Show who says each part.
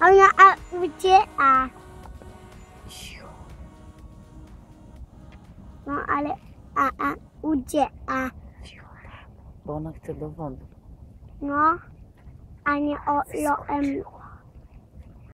Speaker 1: Ona a ucieka. No ale a a ucieka.
Speaker 2: Bo ona chce do wody.
Speaker 1: No, a nie o loem